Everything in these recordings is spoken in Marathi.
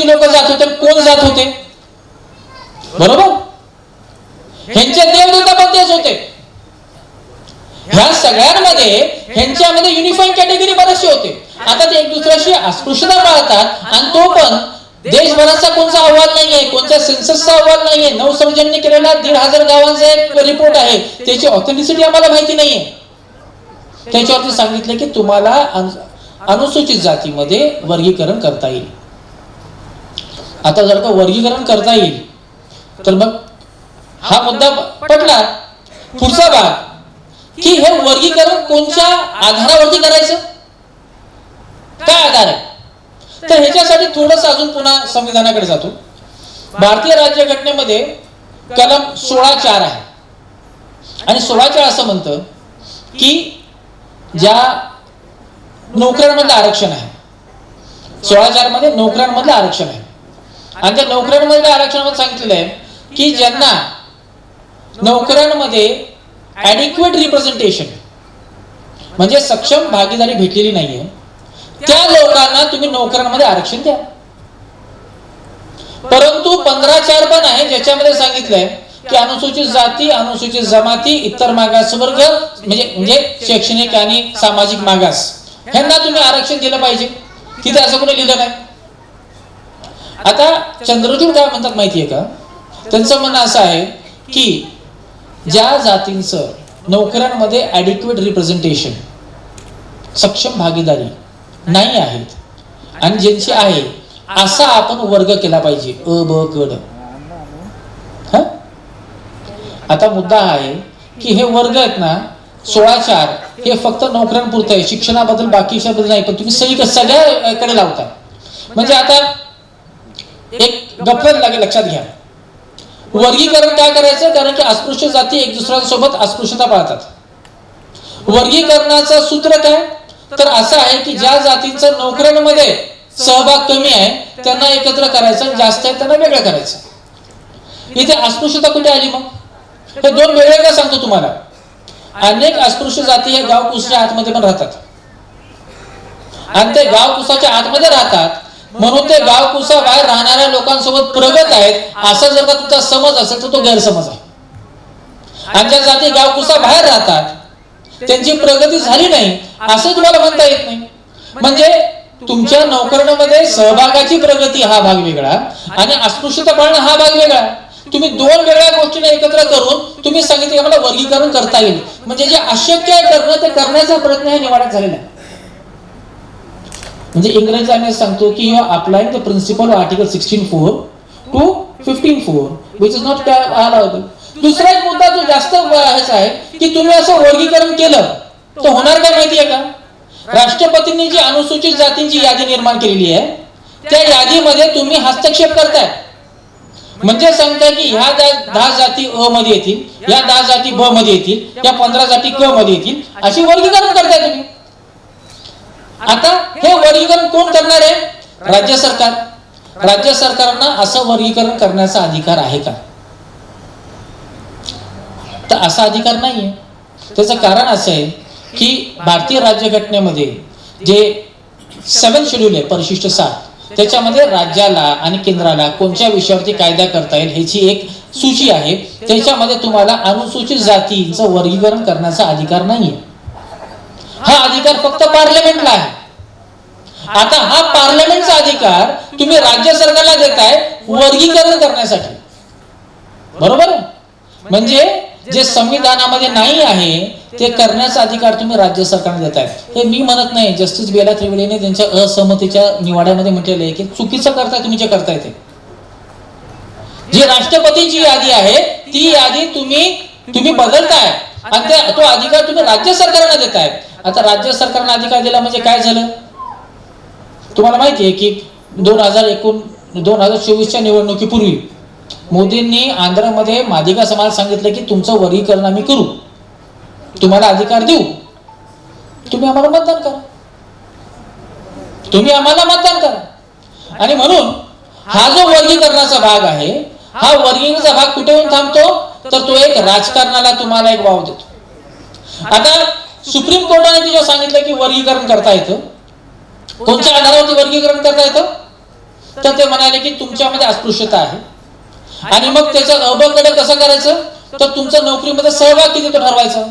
किती लोक जात होते कोण जात होते? बरोबर? ह्यांचे देवदूता पण तेच होते. ह्या सगळ्यांमध्ये ह्यांच्यामध्ये युनिफॉर्म कॅटेगरी बरेचसे होते. आता ते एक दुसऱ्याशी अस्पृश्यता पाळतात आणि तो पण देशभराचा कोणता अहवाल नाहीये कोणत्या सेन्ससचा अहवाल नाहीये. नवसर्जनने केलेला दीड हजार गावांचा एक रिपोर्ट आहे. त्याची ऑथेंटिसिटी आम्हाला माहिती नाहीये. त्याच्यावरती सांगितलं की तुम्हाला अनुसूचित जातीमध्ये वर्गीकरण करता येईल. आता जर का वर्गीकरण करता येईल तर मग हा मुद्दा पटला पुढचा भाग की हे वर्गीकरण कोणत्या आधारावरती करायचं? काय आधार आहे? तर ह्याच्यासाठी थोडस अजून पुन्हा संविधानाकडे जातो. भारतीय राज्यघटनेमध्ये कलम सोळा चार आहे. आणि सोळा चार असं म्हणतं की ज्या नोकऱ्यांमधलं आरक्षण आहे सोळा चारमध्ये नोकऱ्यांमधलं आरक्षण आहे. आणि त्या नोकऱ्यांमध्ये आरक्षणामध्ये सांगितलेलं आहे की ज्यांना नोकऱ्यांमध्ये ॲडिक्युएट रिप्रेझेंटेशन म्हणजे सक्षम भागीदारी भेटलेली नाहीये. त्या लोकांना तुम्ही नोकऱ्यांमध्ये आरक्षण द्या. परंतु पंधरा चार पण आहे ज्याच्यामध्ये सांगितलंय की अनुसूचित जाती अनुसूचित जमाती इतर मागास वर्ग म्हणजे म्हणजे शैक्षणिक आणि सामाजिक मागास ह्यांना तुम्ही आरक्षण दिलं पाहिजे. तिथे असं कुठे लिहिलं नाही. आता चंद्रदूर काय म्हणतात माहितीये का? त्यांचं म्हणणं असं आहे की ज्या जातींचं नोकऱ्यांमध्ये ॲडिक्वेट रिप्रेझेंटेशन सक्षम भागीदारी नाही आहेत आणि ज्यांची आहे असा आपण वर्ग केला पाहिजे. अ ब क ड. आता मुद्दा हा आहे की हे वर्ग आहेत ना सोळा चार हे फक्त नोकऱ्यांपुरतं आहे. शिक्षणाबद्दल बाकीच्याबद्दल नाही पण तुम्ही सगळी सगळ्याकडे लावता. म्हणजे आता एक गप्पत लागेल लक्षात घ्या. वर्गीकरण काय करायचं? कारण की अस्पृश्य जाती एक दुसऱ्यांसोबत अस्पृश्यता पाळतात. वर्गीकरणाचं सूत्र काय? तर असं आहे की ज्या जातींचा नोकऱ्यांमध्ये सहभाग कमी आहे त्यांना एकत्र करायचं आणि जास्त आहे त्यांना वेगळं करायचं. इथे अस्पृश्यता कुठे आली मग? हे दोन वेगवेगळ्या सांगतो तुम्हाला. अनेक अस्पृश्य जाती हे गावकुसच्या आतमध्ये पण राहतात. आणि ते गाव कुसाच्या आतमध्ये राहतात म्हणून ते गाव कुसा बाहेर राहणाऱ्या लोकांसोबत प्रगत आहेत असा जर का तुमचा समज असेल तर तो गैरसमज आहे. आणि ज्या जाती गाव कुसा बाहेर राहतात त्यांची प्रगती झाली नाही असं तुम्हाला म्हणता येत नाही. म्हणजे तुमच्या नोकरणामध्ये सहभागाची प्रगती हा भाग वेगळा आणि अस्पृश्यता पाळणं हा भाग वेगळा. तुम्ही दोन वेगळ्या गोष्टींना एकत्र करून तुम्ही सांगितले की मला वर्गीकरण करता येईल. म्हणजे जे अशक्य आहे करणं ते करण्याचा प्रयत्न हा निवाड्यात झालेला आहे म्हणजे इंग्रजी आम्ही सांगतो की you applying the principle article sixteen four two fifteen four which is not allowed दुसरा एक मुद्दा जो जास्त आहे की तुम्ही असं वर्गीकरण केलं तर होणार काय माहितीये का? राष्ट्रपतींनी जी अनुसूचित जातींची यादी निर्माण केलेली आहे त्या यादीमध्ये तुम्ही हस्तक्षेप करताय. म्हणजे सांगताय की ह्या दहा जाती अ मध्ये येतील या दहा जाती ब मध्ये येतील या पंधरा जाती क मध्ये येतील अशी वर्गीकरण करताय तुम्ही. आता वर्गीकरण कोण करणार आहे? राज्य सरकार. राज्य सरकारना असं वर्गीकरण करण्याचा अधिकार आहे का? तर असा अधिकार नाहीये. त्याचं कारण असं आहे की भारतीय राज्यघटनेमध्ये जे सेवन शेड्यूल आहे परिशिष्ट सात त्याच्यामध्ये राज्याला आणि केंद्राला कोणत्या विषयावरती कायदा करता येईल ह्याची एक सूची आहे. त्याच्यामध्ये तुम्हाला अनुसूचित जातीचं वर्गीकरण करण्याचा अधिकार नाहीये. हा अधिकार फक्त पार्लमेंटला आहे. आता हा पार्लमेंटचा अधिकार तुम्ही राज्य सरकारला देताय वर्गीकरण करण्यासाठी. बरोबर म्हणजे जे संविधानामध्ये नाही आहे ते करण्याचा अधिकार तुम्ही राज्य सरकारने देताय. हे मी म्हणत नाही. जस्टिस बेला त्रिवेदीने त्यांच्या असहमतीच्या निवाड्यामध्ये म्हटलेलं आहे की चुकीचं करताय तुम्ही जे करताय ते. जी राष्ट्रपतीची यादी आहे ती यादी तुम्ही तुम्ही बदलताय. आणि तो अधिकार तुम्ही राज्य सरकारला देताय. आता राज्य सरकारने अधिकार दिला म्हणजे काय झालं? तुम्हाला माहिती आहे की दोन हजार एकोण दोन हजार चोवीसच्या निवडणुकीपूर्वी मोदींनी आंध्रमध्ये मादिका समाज सांगितलं की तुमचं वर्गीकरण आम्ही करू. तुम्हाला अधिकार देऊ. तुम्ही आम्हाला मतदान करा. तुम्ही आम्हाला मतदान करा. आणि म्हणून हा जो वर्गीकरणाचा भाग आहे हा वर्गीकरणाचा भाग कुठे येऊन थांबतो? तर तो एक राजकारणाला तुम्हाला एक वाव देतो. आता सुप्रीम कोर्टाने तिच्या सांगितलं की वर्गीकरण करता येतं. कोणत्या आधारावरती वर्गीकरण करता येतं? तर ते म्हणाले की तुमच्यामध्ये अस्पृश्यता आहे. आणि मग त्याच्या अबकडे कसं करायचं? तर तुमचा नोकरीमध्ये सहभाग किती तो ठरवायचा.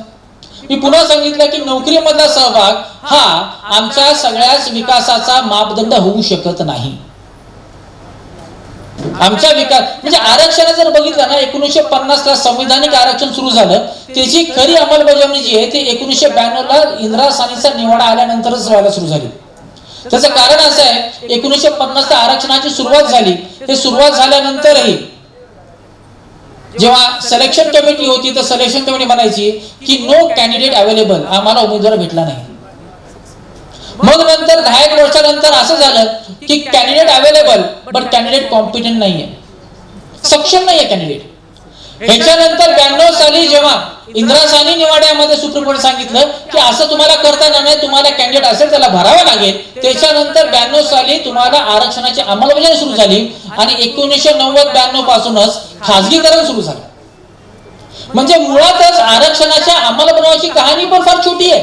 मी पुन्हा सांगितलं की नोकरीमधला सहभाग हा आमच्या सगळ्याच विकासाचा मापदंड होऊ शकत नाही. आमच्या विकास म्हणजे आरक्षण जर बघितलं ना एकोणीसशे पन्नास ला संविधानिक आरक्षण सुरू झालं. त्याची खरी अंमलबजावणी जी आहे ती एकोणीसशे ब्याण्णव ला इंदिरा सानीचा निवाडा आल्यानंतरच व्हायला सुरू झाली. त्याचं कारण असं आहे एकोणीसशे पन्नास आरक्षणाची सुरुवात झाली. हे सुरुवात झाल्यानंतरही जेव्हा सिलेक्शन कमिटी होती तर सिलेक्शन कमिटी म्हणायची की नो कॅन्डिडेट अवेलेबल आम्हाला उमेदवार भेटला नाही. मग नंतर दहा एक वर्षानंतर असं झालं की candidate available but candidate competent नाहीये. सक्षम नाहीये कॅन्डिडेट ह्याच्यानंतर ब्याण्णव साली जेव्हा इंदिरा सानी निवाड्यामध्ये सुप्रीम कोर्ट सांगितलं की असं तुम्हाला करता येणार नाही तुम्हाला कॅन्डिडेट असेल त्याला भरावं लागेल. त्याच्यानंतर ब्याण्णव साली तुम्हाला आरक्षणाची अंमलबजावणी सुरू झाली आणि एकोणीसशे नव्वद ब्याण्णव पासूनच खासगीकरण सुरू झालं. म्हणजे मुळातच आरक्षणाच्या अंमलबजावणीची कहाणी पण फार छोटी आहे.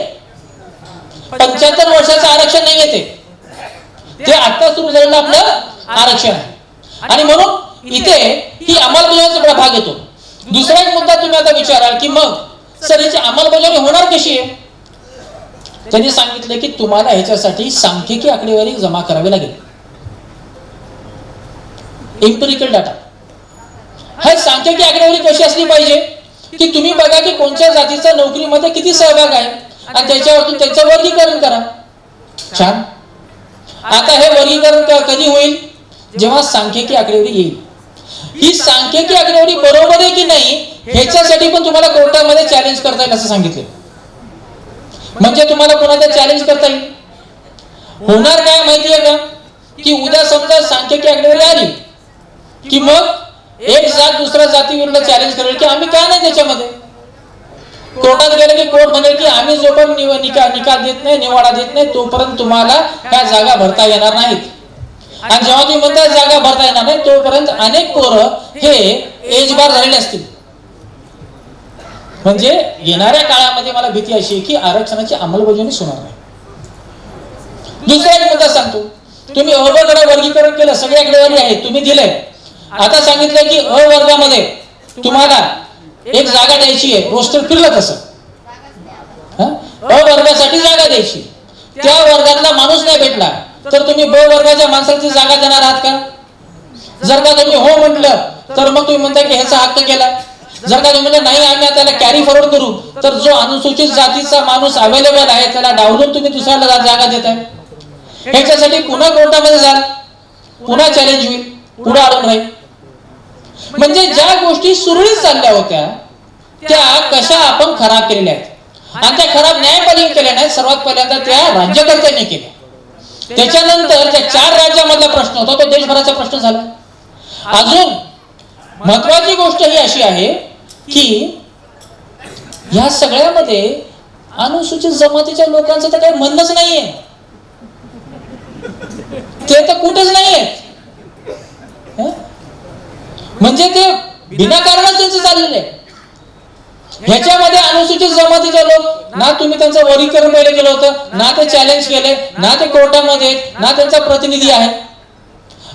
पंच्याहत्तर वर्षाचं आरक्षण नाही येते ते आता सुरू झालेलं आपलं आरक्षण आहे. आणि म्हणून इथे ही अंमलबजावणीचा भाग येतो. दुसरा एक मुद्दा तुम्ही आता विचाराल की मग सर याची अंमलबजावणी होणार कशी आहे? त्यांनी सांगितलं की तुम्हाला ह्याच्यासाठी सांख्यिकी आकडेवारी जमा करावी लागेल. Empirical data. हा सांख्यिकी आकडेवारी कशी असली पाहिजे? की तुम्ही बघा की कोणत्या जातीचा नोकरीमध्ये किती सहभाग आहे आणि त्याच्यावरतून त्याचं वर्गीकरण करा. छान. आता हे वर्गीकरण कधी होईल? जेव्हा सांख्यिकी आकडेवारी येईल. ही सांख्यिकी आकडेवारी बरोबर आहे की नाही ह्याच्यासाठी पण तुम्हाला कोर्टामध्ये चॅलेंज करता येईल असं सांगितले. म्हणजे तुम्हाला कोणाला चॅलेंज करता येईल? होणार काय माहितीये का? की उद्या समजा सांख्यिकी आकडेवारी आली की मग एक जात दुसऱ्या जातीविरुद्ध चॅलेंज करेल की आम्ही काय नाही त्याच्यामध्ये? कोर्टात गेलं की कोर्ट म्हणेल की आम्ही जो पण निकाल निकाल देत नाही निवाडा देत नाही तोपर्यंत तुम्हाला ह्या जागा भरता येणार नाहीत. आणि जेव्हा तुम्ही म्हणता जागा भरता येणार नाही तोपर्यंत अनेक पोरं हे एज बार झालेले असतील. म्हणजे येणाऱ्या काळामध्ये मला भीती अशी की आरक्षणाची अंमलबजावणी होणार नाही. दुसरा एक मुद्दा सांगतो. तुम्ही अबकडे वर्गीकरण केलं सगळ्या आकडेवारी आहे तुम्ही दिले आता सांगितलं की अ वर्गामध्ये तुम्हाला एक जागा द्यायची आहे रोस्टर फिरलं तसं. हं? अ वर्गासाठी जागा द्यायची. त्या वर्गातला माणूस नाही भेटला तर तुम्ही ब वर्गाच्या माणसाची जागा देणार आहात का? जर का तुम्ही हो म्हटलं तर मग तुम्ही म्हणता की ह्याचा हक्क केला. जर का तुम्ही म्हणलं नाही आम्ही त्याला कॅरी फॉरवर्ड करू तर जो अनुसूचित जातीचा माणूस अवेलेबल आहे त्याला डावलून तुम्ही दुसऱ्याला जागा देताय. ह्याच्यासाठी पुन्हा कोर्टामध्ये जाल पुन्हा चॅलेंज होईल. पुढे अडून राहील म्हणजे ज्या गोष्टी सुरळीत चालल्या होत्या त्या कशा आपण खराब केलेल्या आहेत? आणि त्या खराब न्यायपालिकेने केल्या नाही सर्वात पहिल्यांदा त्या राज्यकर्त्यांनी केल्या. त्याच्यानंतर त्या चार राज्यामधला प्रश्न होता तो देशभराचा प्रश्न झाला. अजून महत्वाची गोष्ट ही अशी आहे की ह्या सगळ्यामध्ये अनुसूचित जमातीच्या लोकांचं तर काही म्हणणंच नाहीये. ते तर कुठेच नाहीये. म्हणजे ते विनाकारणच त्यांचं चाललेलं आहे. ह्याच्यामध्ये अनुसूचित जमातीचे लोक ना तुम्ही त्यांचं वर्गीकरण पहिले केलं होतं ना ते चॅलेंज केले ना ते कोर्टामध्ये ना त्यांचा प्रतिनिधी आहे.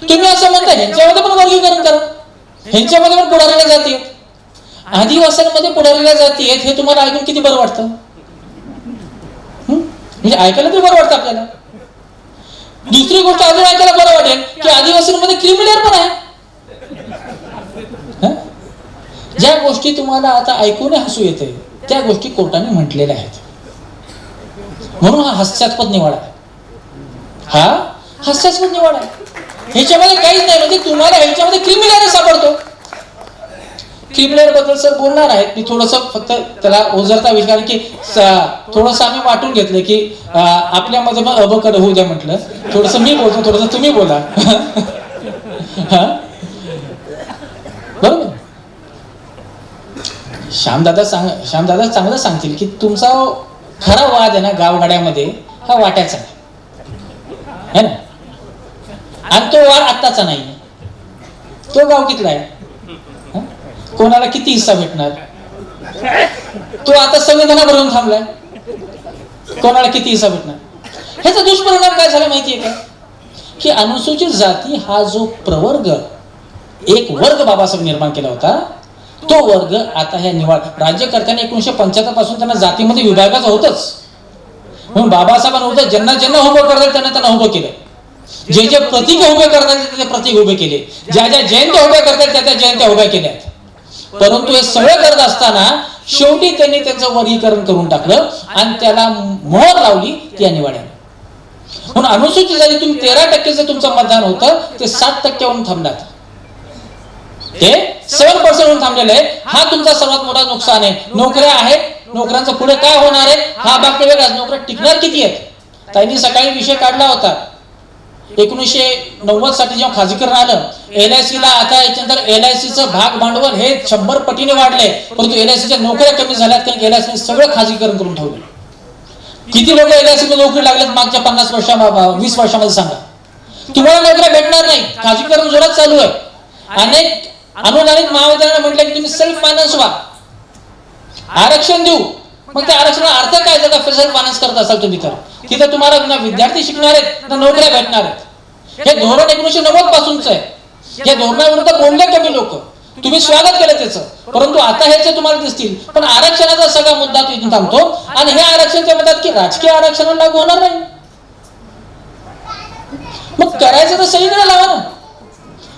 तुम्ही असं म्हणता ह्यांच्यामध्ये पण वर्गीकरण करा. ह्यांच्यामध्ये पण पुढारल्या जाती आदिवासांमध्ये पुढारल्या पुढारीला जाती आहेत हे तुम्हाला ऐकून किती बरं वाटतं? म्हणजे ऐकायला तरी बरं वाटतं आपल्याला. दुसरी गोष्ट अजून ऐकायला बरं वाटेल की आदिवासींमध्ये क्रिमिनल पण आहे हं? ज्या गोष्टी तुम्हाला आता ऐकून हसू येते त्या गोष्टी कोर्टाने म्हटलेल्या आहेत. म्हणून हा हास्यास्पद निवाडा आहे. हा? हास्यास्पद निवाडा आहे. ह्याच्यामध्ये काहीच नाही म्हणजे तुम्हाला ह्याच्यामध्ये क्रिमिनल सापडतो. क्रिमिनलबद्दल सर बोलणार आहेत. मी थोडस फक्त त्याला ओझरता विचार की थोडस आम्ही वाटून घेतलं की आपल्यामध्ये मग अबकड होऊ द्या म्हटलं. थोडस मी बोलतो थोडस तुम्ही बोला. बरोबर? श्यामदादा सांग श्यामदादा चांगलं सांगतील की तुमचा खरा वाद आहे ना गावगाड्यामध्ये हा वाट्याचा आहे है ना? आणि तो वाद आत्ताचा नाही. तो गाव कितला आहे? कोणाला किती हिस्सा भेटणार? तो आता संविधाना भरून थांबलाय. कोणाला किती हिस्सा भेटणार? ह्याचा दुष्परिणाम काय झाला माहितीये का? की अनुसूचित जाती हा जो प्रवर्ग एक वर्ग बाबासाहेब निर्माण केला होता तो वर्ग आता ह्या निवाड राज्यकर्त्यांनी एकोणीशे पंच्याहत्तरपासून त्यांना जातीमध्ये विभागाचं होतच. म्हणून बाबासाहेबांना होतं ज्यांना ज्यांना उभं करतात त्यांना त्यांना उभं केलं. जे जे प्रतीक उभे करतात ते प्रतीक उभे केले. ज्या ज्या जयंत्या उभ्या करतात त्या त्या जयंत्या उभ्या केल्या परंतु हे सगळं करत असताना शेवटी त्यांनी त्यांचं वर्गीकरण करून टाकलं आणि त्याला मोहर लावली ती निवाड्याने. म्हणून अनुसूचित झाली तुम्ही तेरा टक्केचं तुमचं मतदान होतं ते सात टक्क्यावरून थांबलात. ते सेवन पर्सेंट होऊन थांबलेले आहे हा तुमचा सर्वात मोठा नुकसान आहे. नोकऱ्या आहेत. नोकऱ्यांचं पुढे काय होणार आहे? हा भाग वेगळाच. नोकऱ्या टिकणार किती आहेत? त्यांनी सकाळी विषय काढला होता. एकोणीसशे नव्वदसाठी जेव्हा खाजगीकरण आलं एल आय ला आता याच्यानंतर एल आय सीचं भाग भांडवल हे शंभर पटीने वाढले. परंतु एल आय सीच्या नोकऱ्या कमी झाल्यात कारण एल आय सीने सगळं खाजगीकरण करून ठेवलं. किती लोक एल आय सी नोकरी लागलेत? मागच्या पन्नास वर्षा वीस वर्षामध्ये सांगा. तुम्हाला नोकऱ्या भेटणार नाही. खाजगीकरण जोरात चालू आहे. अनेक अनुदानित महाविद्यालयाने म्हटलं की तुम्ही सेल्फ फायनान्स व्हा. आरक्षण देऊ. मग त्या आरक्षणाला अर्थ काय जर का सेल्फ फायनान्स करत असाल तुम्ही तर? तिथं तुम्हाला ना विद्यार्थी शिकणार आहेत ना नोकऱ्या भेटणार आहेत. हे धोरण एकोणीशे नव्वद पासूनच आहे. या धोरणाविरुद्ध बोलले कमी लोक. तुम्ही स्वागत केलं त्याचं. परंतु आता ह्याचे तुम्हाला दिसतील. पण आरक्षणाचा सगळा मुद्दा तू इथून थांबतो. आणि हे आरक्षण ते म्हणतात की राजकीय आरक्षण लागू होणार नाही? मग करायचं तर सगळीकडे लावा ना.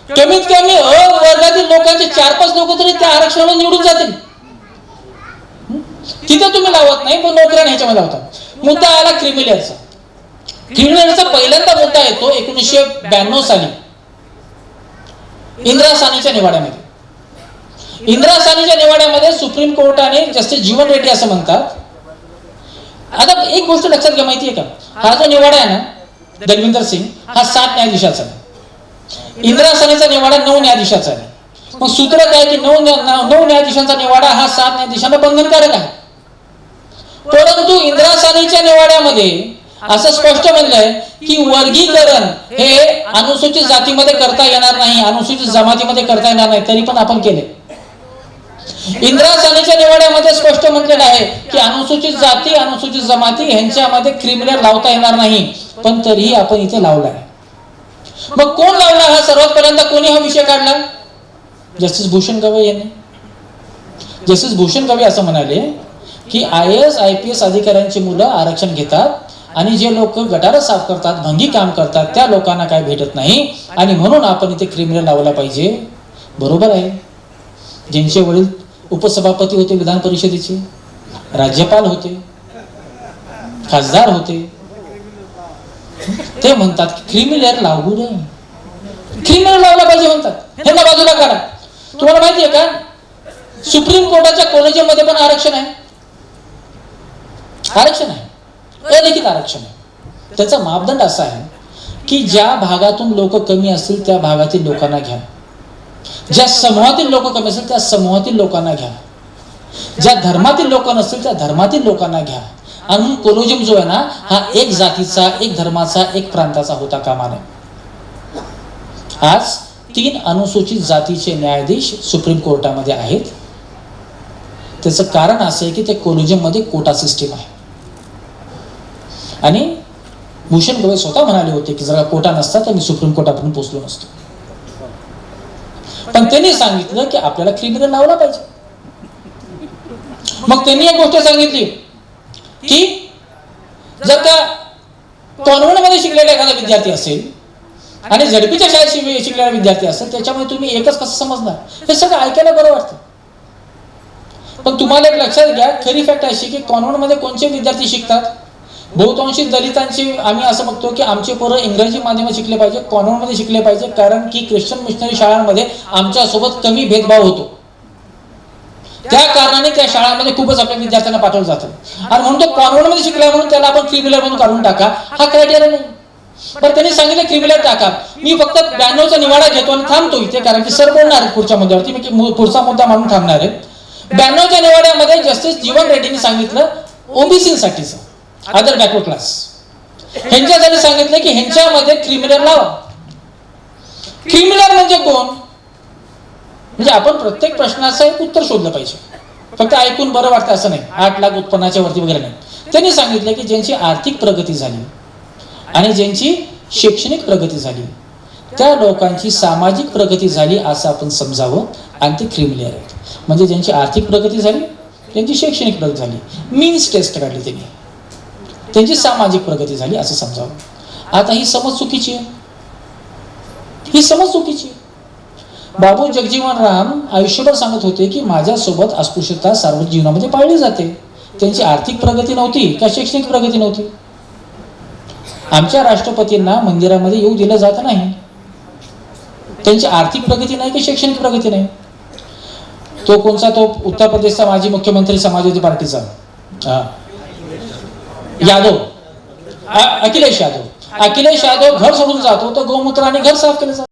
कमीत कमी अ वर्गातील लोकांचे चार पाच लोक तरी त्या आरक्षणाला निवडून जातील. तिथे तुम्ही लावत नाही पण नोकऱ्या ह्याच्यामध्ये लावता. मुद्दा आला क्रिमिलियरचा क्रिमिनलचा पहिल्यांदा मुद्दा येतो एकोणीसशे ब्याण्णव साली. इंदिरा सानीच्या निवाड्यामध्ये. इंदिरा सानीच्या निवाड्यामध्ये सुप्रीम कोर्टाने जस्टिस जीवन रेड्डी असं म्हणतात. आता एक गोष्ट लक्षात घ्या माहिती आहे का? हा जो निवाडा आहे ना दलविंदर सिंग हा सात न्यायाधीशाचा आहे निवाडा नऊ न्यायाधीशाचा आहे. मग सूत्र काय की नऊ नऊ न्यायाधीशांचा निवाडा हा सात न्यायाधीशांना बंधनकारक आहे. परंतु इंद्रासनेच्या निवाड्यामध्ये असं स्पष्ट म्हणलंय की वर्गीकरण हे अनुसूचित जातीमध्ये करता येणार नाही अनुसूचित जमातीमध्ये करता येणार नाही तरी पण आपण केले इंद्रासनेच्या निवाड्यामध्ये स्पष्ट म्हटलेलं आहे की अनुसूचित जाती अनुसूचित जमाती यांच्यामध्ये क्रिमिनल लावता येणार नाही पण तरीही आपण इथे लावलाय. मग कोण लावला हा सर्वात पहिल्यांदा कोणी हा विषय काढला जस्टिस भूषण गवई यांनी. जस्टिस भूषण गवई असं म्हणाले की I S I P S अधिकाऱ्यांची मुलं आरक्षण घेतात आणि जे लोक गटार साफ करतात भंगी काम करतात त्या लोकांना काय भेटत नाही आणि म्हणून आपण इथे क्रिमिनल लावला पाहिजे. बरोबर आहे. ज्यांचे वडील उपसभापती होते विधान परिषदेचे राज्यपाल होते खासदार होते ते म्हणतात क्रिमिनल लागू दे क्रिमिनल लावला पाहिजे म्हणतात. हे ना बाजूला काढा. तुम्हाला माहिती आहे का सुप्रीम कोर्टाच्या कॉलेजमध्ये पण आरक्षण आहे. आरक्षण आहे. अलिखित आरक्षण आहे. त्याचा मापदंड असा आहे की ज्या भागातून लोक कमी असतील त्या भागातील लोकांना घ्या. ज्या समूहातील लोक कमी असतील त्या समूहातील लोकांना घ्या. ज्या धर्मातील लोक नसतील त्या धर्मातील लोकांना घ्या. आणि म्हणून जो आहे ना हा एक जातीचा एक धर्माचा एक प्रांताचा होता कामा नये आज तीन अनुसूचित जातीचे न्यायाधीश सुप्रीम कोर्टामध्ये आहेत. त्याचं कारण असं आहे की ते कोलोजिममध्ये कोटा सिस्टीम आहे. आणि भूषण गवई स्वतः म्हणाले होते की जर कोटा नसता तर मी सुप्रीम कोर्टापर्यंत पोचलो नसतो. पण त्यांनी सांगितलं की आपल्याला क्रिमिनल लावला पाहिजे. मग त्यांनी एक गोष्ट सांगितली की जर का कॉन्व्हेंटमध्ये शिकलेला एखादा विद्यार्थी असेल आणि झडपीच्या शाळेत शिक- शिकलेला विद्यार्थी असेल त्याच्यामुळे तुम्ही एकच कसं समजणार? हे सगळं ऐकायला बरं वाटतं. पण तुम्हाला एक लक्षात घ्या खरी फॅक्ट अशी की कॉन्व्हेंटमध्ये कोणते विद्यार्थी शिकतात? बहुतांशी दलितांची आम्ही असं बघतो की आमचे पोरं इंग्रजी माध्यमात शिकले पाहिजे कॉन्व्हेंटमध्ये शिकले पाहिजे कारण की ख्रिश्चन मिशनरी शाळांमध्ये आमच्यासोबत कमी भेदभाव होतो. त्या कारणाने त्या शाळांमध्ये खूपच आपल्या विद्यार्थ्यांना पाठवलं जातं. आणि म्हणून तो कॉन्व्हेंटमध्ये शिकला म्हणून त्याला आपण क्रिमिलर म्हणून काढून टाका. हा क्रायटेरिया नाही. बरं त्यांनी सांगितलं क्रिमिनल टाका. मी फक्त ब्याण्णवचा निवाडा घेतो आणि थांबतो इथे कारण की सर बोलणार आहेत पुढच्या मुद्द्यावरती. मी पुढचा मुद्दा म्हणून थांबणार आहे. ब्याण्णवच्या निवाड्यामध्ये जस्टिस जीवन रेड्डीने सांगितलं ओबीसीसाठीचं अदर बॅकवर्ड क्लास ह्यांच्यासाठी सांगितलं की ह्यांच्यामध्ये क्रिमिनल लावा. क्रिमिनल म्हणजे कोण? म्हणजे आपण प्रत्येक प्रश्नाचं एक उत्तर शोधलं पाहिजे. फक्त ऐकून बरं वाटतं असं नाही. आठ लाख उत्पन्नाच्या वरती वगैरे नाही. त्यांनी सांगितलं की ज्यांची आर्थिक प्रगती झाली आणि ज्यांची शैक्षणिक प्रगती झाली त्या लोकांची सामाजिक प्रगती झाली असं आपण समजावं आणि ते क्रिमिलियर आहेत. म्हणजे ज्यांची आर्थिक प्रगती झाली त्यांची शैक्षणिक प्रगती झाली. मीन्स टेस्ट काढली त्यांनी. त्यांची सामाजिक प्रगती झाली असं समजावं. आता ही समज चुकीची आहे. ही समज चुकीची आहे. बाबू जगजीवन राम आयुष्यभर सांगत होते की माझ्यासोबत अस्पृश्यता सार्वजनिक जीवनामध्ये पाळली जाते. त्यांची आर्थिक प्रगती नव्हती का शैक्षणिक प्रगती नव्हती? आमच्या राष्ट्रपतींना मंदिरामध्ये येऊ दिलं जात नाही. त्यांची आर्थिक प्रगती नाही की शैक्षणिक प्रगती नाही? तो कोणचा? तो उत्तर प्रदेशचा माजी मुख्यमंत्री समाजवादी पार्टीचा. यादव. अखिलेश यादव. अखिलेश यादव घर सोडून जातो तर गोमूत्र आणि घर साफ केलं जात.